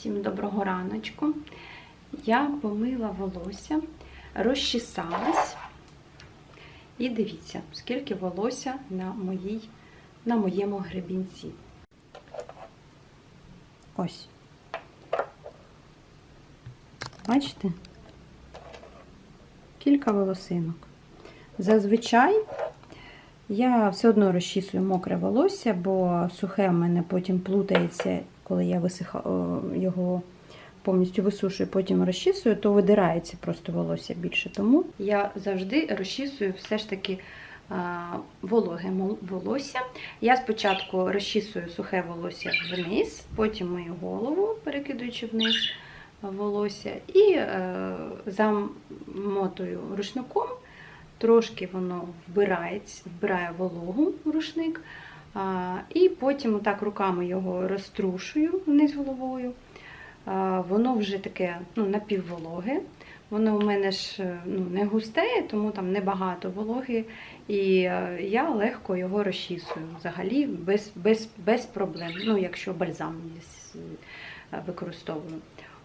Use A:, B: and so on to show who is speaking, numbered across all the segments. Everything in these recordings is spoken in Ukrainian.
A: Всім доброго раночку. Я помила волосся, розчесалась. І дивіться, скільки волосся на, моїй, на моєму гребінці. Ось. Бачите? Кілька волосинок. Зазвичай я все одно розчісую мокре волосся, бо сухе в мене потім плутається, коли я висиха... його повністю висушую, потім розчісую, то видирається просто волосся більше. Тому я завжди розчісую все ж таки вологе волосся. Я спочатку розчісую сухе волосся вниз, потім мою голову, перекидуючи вниз волосся, і е, замотую рушником. Трошки воно вбирається, вбирає вологу рушник, і потім отак руками його розтрушую вниз головою. Воно вже таке ну, напіввологе. Воно у мене ж е, ну, не густе, тому там небагато вологи. І е, я легко його розчісую взагалі без, без, без проблем. Ну, якщо бальзам е, використовую.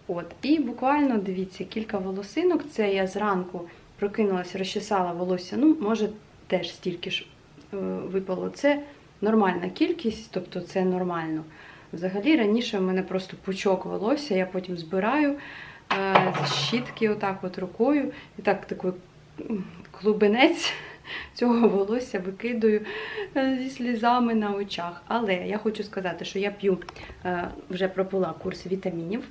A: От. І буквально дивіться, кілька волосинок. Це я зранку прокинулася, розчесала волосся. Ну, може, теж стільки ж випало. Це нормальна кількість, тобто це нормально. Взагалі раніше в мене просто пучок волосся, я потім збираю е, з щітки отак от рукою, і так такий клубенець цього волосся викидаю е, зі слізами на очах. Але я хочу сказати, що я п'ю, е, вже пропила курс вітамінів.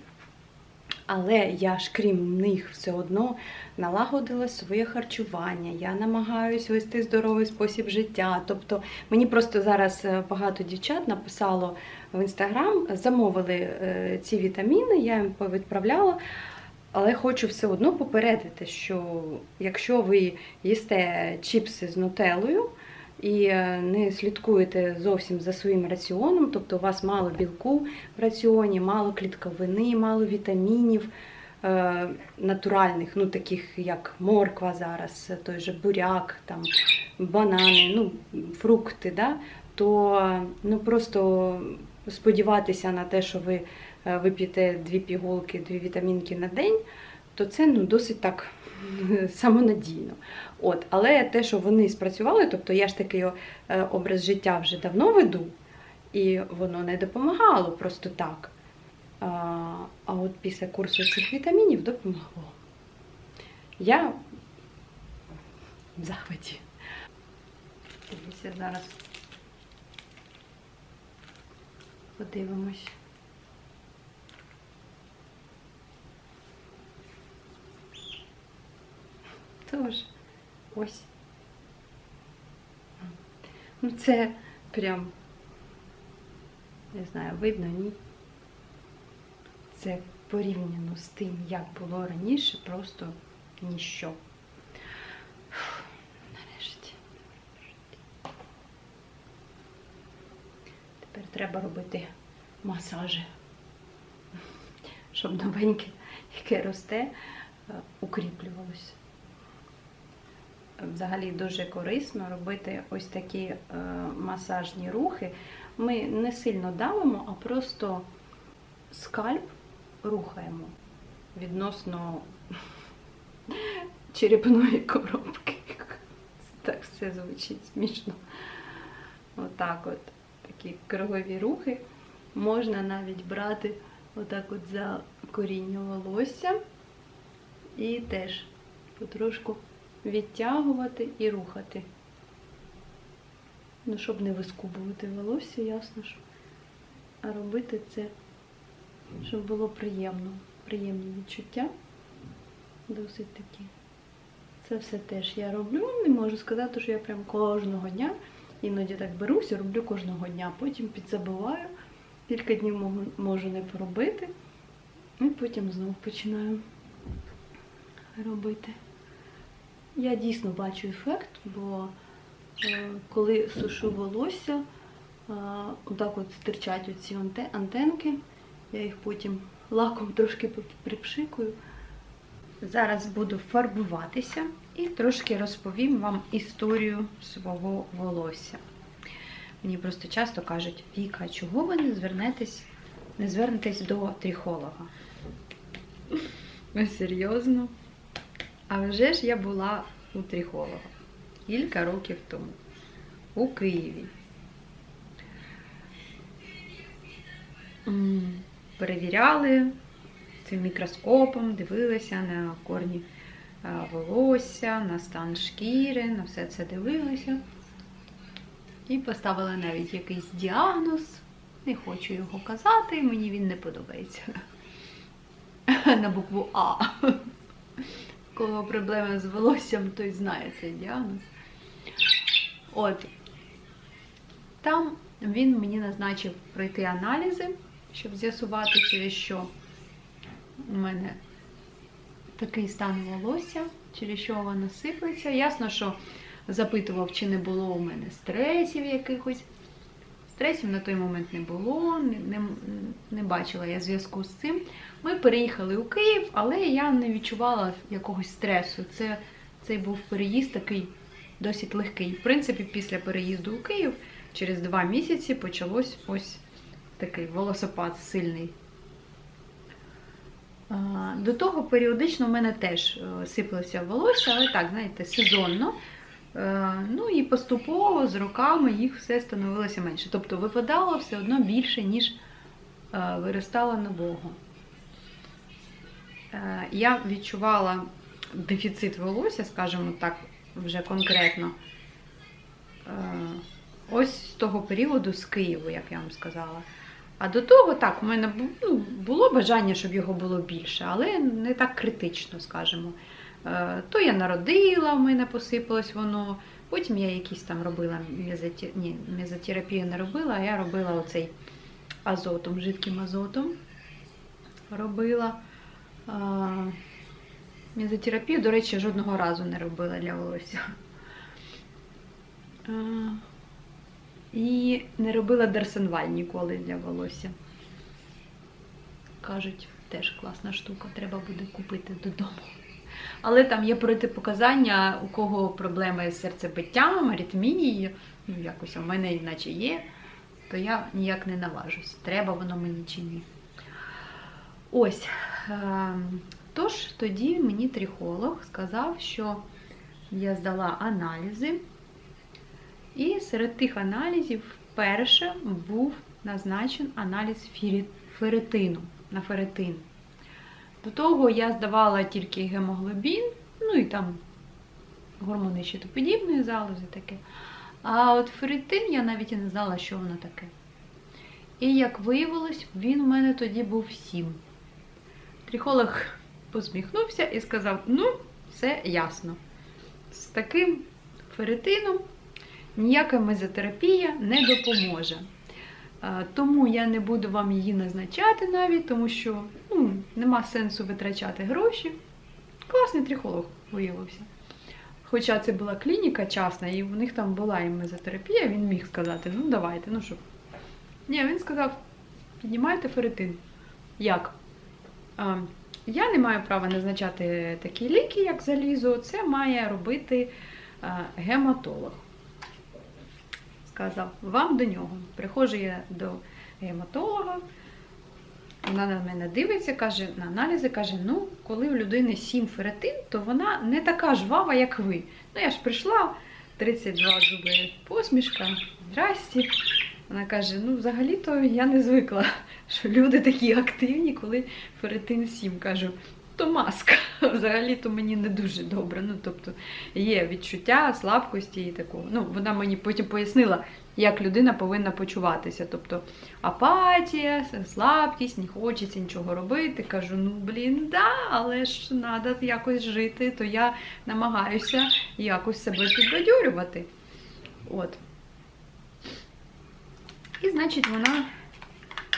A: Але я ж крім них все одно налагодила своє харчування. Я намагаюся вести здоровий спосіб життя. Тобто мені просто зараз е, багато дівчат написало в інстаграм, замовили е, ці вітаміни, я їм повідправляла. Але хочу все одно попередити, що якщо ви їсте чіпси з нутеллою і е, не слідкуєте зовсім за своїм раціоном, тобто у вас мало білку в раціоні, мало клітковини, мало вітамінів е, натуральних, ну таких як морква зараз, той же буряк, там, банани, ну, фрукти, да? то ну, просто сподіватися на те, що ви е, вип'єте дві пігулки, дві вітамінки на день, то це ну, досить так самонадійно. От, але те, що вони спрацювали, тобто я ж такий е, образ життя вже давно веду, і воно не допомагало просто так. А, а от після курсу цих вітамінів допомогло. Я в захваті. Дивіться, зараз подивимось. Тож, ось. Ну, це прям, не знаю, видно, ні. Це порівняно з тим, як було раніше, просто ніщо. Фух, Нарешті. Тепер треба робити масажі, щоб новеньке, яке росте, е, укріплювалося. Взагалі дуже корисно робити ось такі е, масажні рухи. Ми не сильно давимо, а просто скальп рухаємо відносно черепної коробки. Це так все звучить смішно. Отак от такі кругові рухи. Можна навіть брати отак от за коріння волосся і теж потрошку відтягувати і рухати. Ну, щоб не вискубувати волосся, ясно що. А робити це, щоб було приємно. Приємні відчуття. Досить такі. Це все теж я роблю. Не можу сказати, що я прям кожного дня. Іноді так беруся, роблю кожного дня. Потім підзабуваю. Кілька днів можу не поробити. І потім знову починаю робити. Я дійсно бачу ефект, бо е, коли сушу волосся, е, отак от стирчать оці антенки, я їх потім лаком трошки припшикую. Зараз буду фарбуватися і трошки розповім вам історію свого волосся. Мені просто часто кажуть, Віка, чого ви не звернетесь не звернетесь до трихолога. Серйозно? А вже ж я була у трихолога кілька років тому у Києві. Перевіряли цим мікроскопом, дивилися на корні волосся, на стан шкіри, на все це дивилися. І поставили навіть якийсь діагноз. Не хочу його казати, мені він не подобається. На букву А. Кого проблеми з волоссям, той знає цей діагноз. От. Там він мені назначив пройти аналізи, щоб з'ясувати, через що у мене такий стан волосся, через що воно сиплеться. Ясно, що запитував, чи не було у мене стресів якихось. Стресів на той момент не було, не, не, не бачила я зв'язку з цим. Ми переїхали у Київ, але я не відчувала якогось стресу. Це, Цей був переїзд такий досить легкий. В принципі, після переїзду у Київ через два місяці почалось ось такий волосопад сильний. До того періодично в мене теж е, сиплося волосся, але так, знаєте, сезонно. Е, Ну і поступово з роками їх все становилося менше. Тобто випадало все одно більше, ніж е, виростало нового. Е, Я відчувала дефіцит волосся, скажімо так, вже конкретно. Ось з того періоду з Києву, як я вам сказала. А до того так, у мене ну, було бажання, щоб його було більше, але не так критично, скажімо. Е, То я народила, в мене посипалось воно. Потім я якісь там робила мезотерапію не робила, а я робила оцей азотом, жидким азотом. Робила. А, Мезотерапію, до речі, жодного разу не робила для волосся. А, І не робила Дерсенваль ніколи для волосся. Кажуть, теж класна штука, треба буде купити додому. Але там є протипоказання, у кого проблеми з серцебиттям, аритмією, ну якось у мене іначе є, то я ніяк не наважусь, треба воно мені чи ні. Ось. ем, Тож тоді мені трихолог сказав, що я здала аналізи, і серед тих аналізів вперше був назначен аналіз ферритину на ферритин. До того я здавала тільки гемоглобін, ну і там гормони щитоподібної залози таке. А от ферритин я навіть і не знала, що воно таке. І як виявилось, він у мене тоді був 7. Трихолог посміхнувся і сказав: ну, все ясно. З таким ферритином ніяка мезотерапія не допоможе. Тому я не буду вам її назначати навіть, тому що нема сенсу витрачати гроші. Класний трихолог виявився. Хоча це була клініка частна, і в них там була і мезотерапія, він міг сказати, ну давайте, ну що. Ні, він сказав, піднімайте ферритин. Як? А, я не маю права назначати такі ліки, як залізо. Це має робити а, гематолог. Сказав, вам до нього. Приходжу я до гематолога. Вона на мене дивиться, каже, на аналізи каже: ну, коли у людини 7 ферритин, то вона не така жвава, як ви. Ну, я ж прийшла, 32 зуби посмішка, здрасті. Вона каже: ну, взагалі-то я не звикла, що люди такі активні, коли ферритин 7. Кажу, то маска. Взагалі-то мені не дуже добре. Ну, тобто є відчуття слабкості і такого. Ну, вона мені потім пояснила, як людина повинна почуватися. Тобто апатія, слабкість, не хочеться нічого робити. Кажу, ну блін, да, але ж треба якось жити, то я намагаюся якось себе підбадьорювати. От. І, значить, вона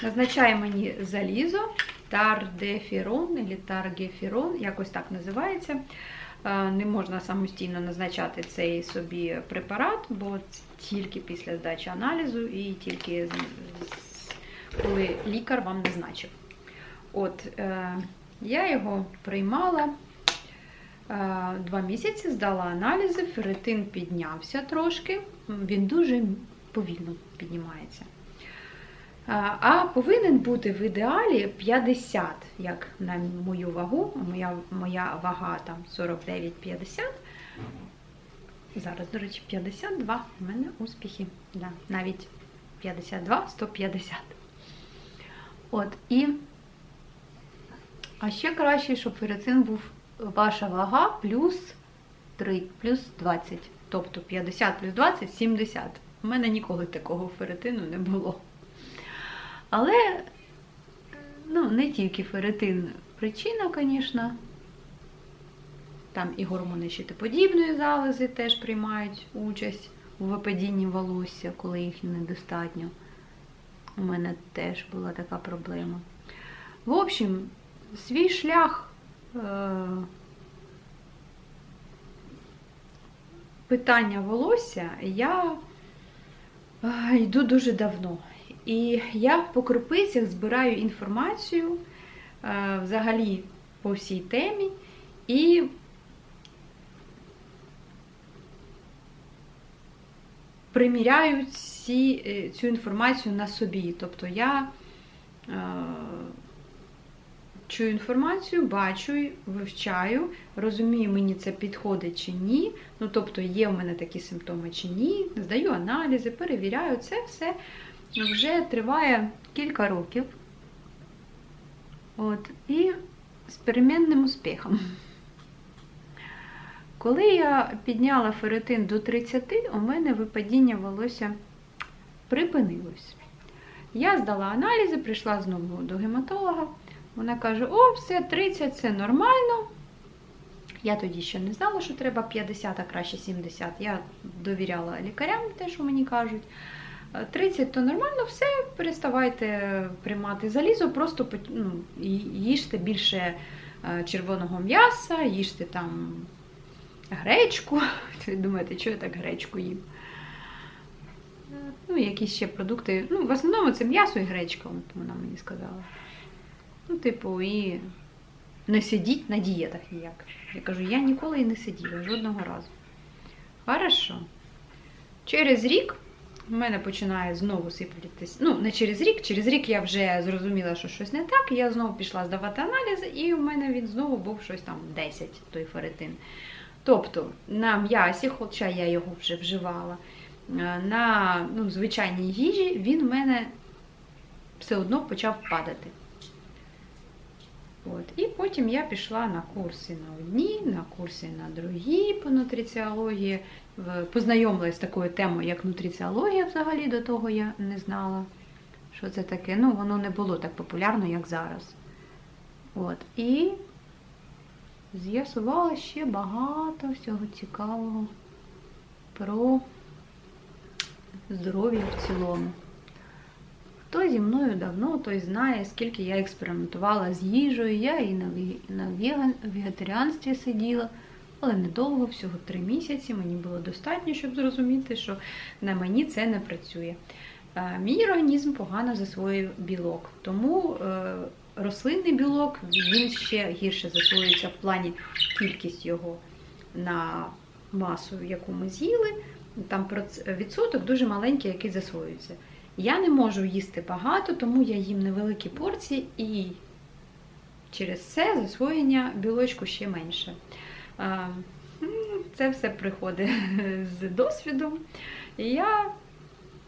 A: назначає мені залізо, тардефірон або таргефірон, якось так називається. Е, Не можна самостійно назначати цей собі препарат, бо тільки після здачі аналізу і тільки коли лікар вам назначив. От, е, я його приймала е, два місяці, здала аналізи, ферритин піднявся трошки, він дуже повільно піднімається. А повинен бути в ідеалі 50, як на мою вагу. Моя, моя вага там 49-50. Зараз, до речі, 52. У мене успіхи. Да, навіть 52, 150. От, і. А ще краще, щоб ферритин був ваша вага плюс 3, плюс 20. Тобто 50 плюс 20 70. У мене ніколи такого ферритину не було. Але ну, не тільки ферритин причина, звісно. Там і гормони щитоподібної залози теж приймають участь у випадінні волосся, коли їх недостатньо. У мене теж була така проблема. В общем, свій шлях е- питання волосся я е йду дуже давно. І я по крупицях збираю інформацію е взагалі по всій темі. І приміряю ці, е, цю інформацію на собі. Тобто я е, чую інформацію, бачу, вивчаю, розумію, мені це підходить чи ні. Ну, тобто, є в мене такі симптоми чи ні, здаю аналізи, перевіряю це все вже триває кілька років. От, І з перемінним успіхом. Коли я підняла ферритин до 30, у мене випадіння волосся припинилось. Я здала аналізи, прийшла знову до гематолога. Вона каже: О, все, 30 це нормально. Я тоді ще не знала, що треба 50, а краще 70. Я довіряла лікарям, те, що мені кажуть. 30 то нормально, все, переставайте приймати залізо, просто ну, їжте більше червоного м'яса, їжте там гречку. Ви думаєте, що я так гречку їм? Ну, якісь ще продукти. Ну, в основному це м'ясо і гречка, вона мені сказала. Ну, типу, і не сидіть на дієтах ніяк. Я кажу, я ніколи і не сиділа, жодного разу. Хорошо. Через рік в мене починає знову сипатись. Ну, не через рік, через рік я вже зрозуміла, що щось не так. Я знову пішла здавати аналізи, і в мене він знову був щось там 10, той ферритин. Тобто на м'ясі, хоча я його вже вживала, на ну, звичайній їжі він в мене все одно почав падати. От. І потім я пішла на курси на одні, на курси на другі по нутриціології. Познайомилась з такою темою, як нутриціологія взагалі до того я не знала, що це таке. Ну, воно не було так популярно, як зараз. От. І з'ясувала ще багато всього цікавого про здоров'я в цілому. Хто зі мною давно, той знає, скільки я експериментувала з їжею. Я і на вегетаріанстві сиділа, але недовго, всього три місяці. Мені було достатньо, щоб зрозуміти, що на мені це не працює. Мій організм погано засвоює білок, тому рослинний білок він ще гірше засвоюється в плані кількість його на масу, яку ми з'їли. Там відсоток дуже маленький, який засвоюється. Я не можу їсти багато, тому я їм невеликі порції, і через це засвоєння білочку ще менше. Це все приходить з досвідом. Я,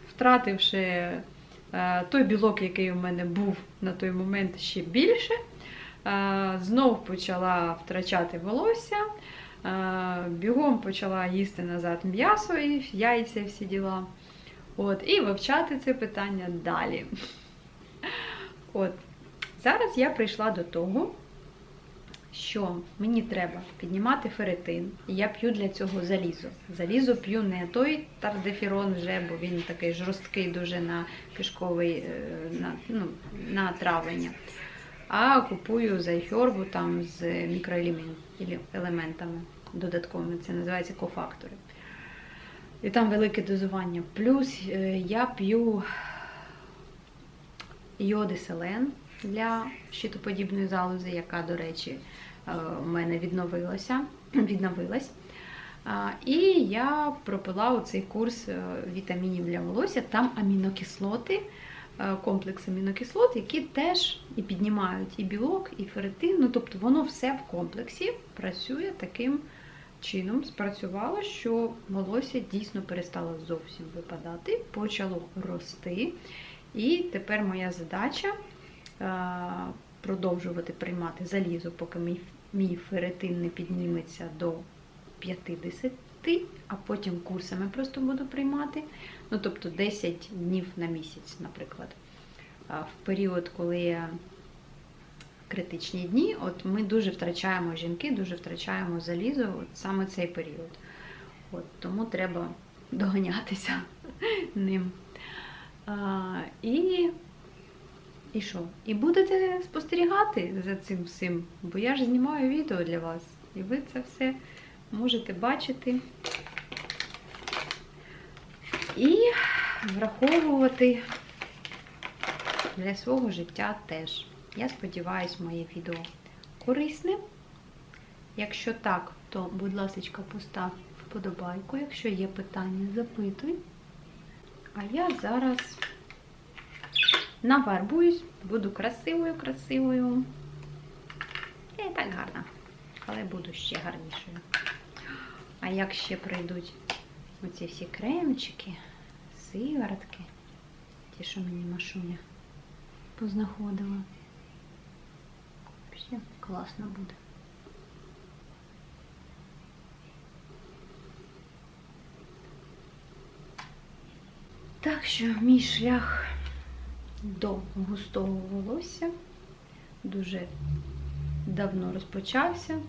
A: втративши той білок, який у мене був на той момент ще більше, знов почала втрачати волосся, бігом почала їсти назад м'ясо і яйця, всі діла. От, І вивчати це питання далі. От, Зараз я прийшла до того, що мені треба піднімати ферритин, і я п'ю для цього залізо. Залізо п'ю не той тардефірон вже, бо він такий жорсткий дуже на кишковий на, ну, на травлення. А купую зайхьорбу там з мікроелементами додатковими. Це називається кофактори. І там велике дозування. Плюс е, я п'ю йоди селен для щитоподібної залози, яка, до речі, у е, мене відновилася. відновилась. І я пропила цей курс е, вітамінів для волосся. Там амінокислоти комплекс амінокислот, які теж і піднімають і білок, і ферритин. Ну, тобто воно все в комплексі працює таким чином, спрацювало, що волосся дійсно перестало зовсім випадати, почало рости. І тепер моя задача е, продовжувати приймати залізо, поки мій, мій ферритин не підніметься до 50, а потім курсами просто буду приймати. Ну, тобто 10 днів на місяць, наприклад. В період, коли я критичні дні, от ми дуже втрачаємо жінки, дуже втрачаємо залізо от саме цей період. От, Тому треба доганятися ним. А, і і що? І будете спостерігати за цим всім, бо я ж знімаю відео для вас, і ви це все можете бачити і враховувати для свого життя теж. Я сподіваюся, моє відео корисне. Якщо так, то, будь ласка, постав вподобайку. Якщо є питання, запитуй. А я зараз нафарбуюсь, буду красивою, красивою. Я і так гарна, але буду ще гарнішою. А як ще прийдуть оці всі кремчики, сиворотки, ті, що мені машуня познаходила. Класно буде. Так що мій шлях до густого волосся дуже давно розпочався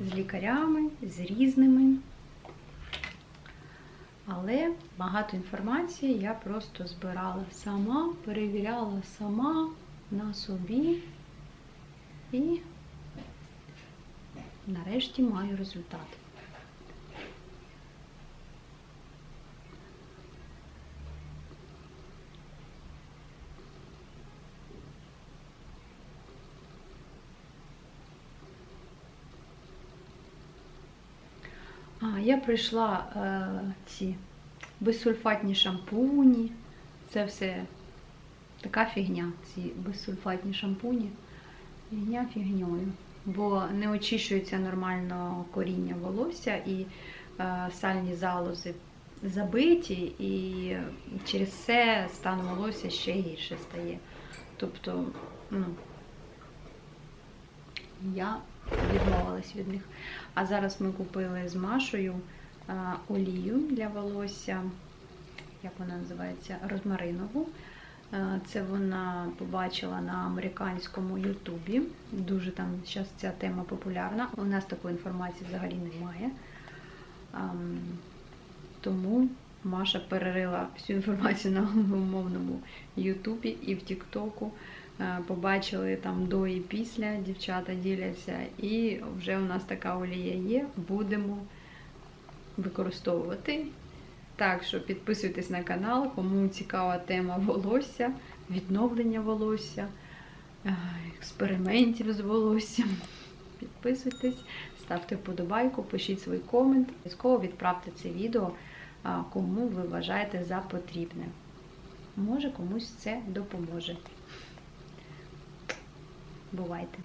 A: з лікарями, з різними. Але багато інформації я просто збирала сама, перевіряла сама на собі і нарешті маю результат. А, я прийшла е, ці безсульфатні шампуні. Це все така фігня, ці безсульфатні шампуні. Фігня фігньою. Бо не очищується нормально коріння волосся і е, сальні залози забиті, і через це стан волосся ще гірше стає. Тобто, ну, я відмовилась від них. А зараз ми купили з Машою а, олію для волосся, як вона називається, розмаринову. А, Це вона побачила на американському Ютубі. Дуже там зараз ця тема популярна. У нас такої інформації взагалі немає. Тому Маша перерила всю інформацію на умовному Ютубі і в Тіктоку. Е, Побачили там до і після, дівчата діляться, і вже у нас така олія є, будемо використовувати. Так що підписуйтесь на канал, кому цікава тема волосся, відновлення волосся, е, експериментів з волоссям. Підписуйтесь, ставте вподобайку, пишіть свій комент. Обов'язково відправте це відео, кому ви вважаєте за потрібне. Може комусь це допоможе. Бувайте!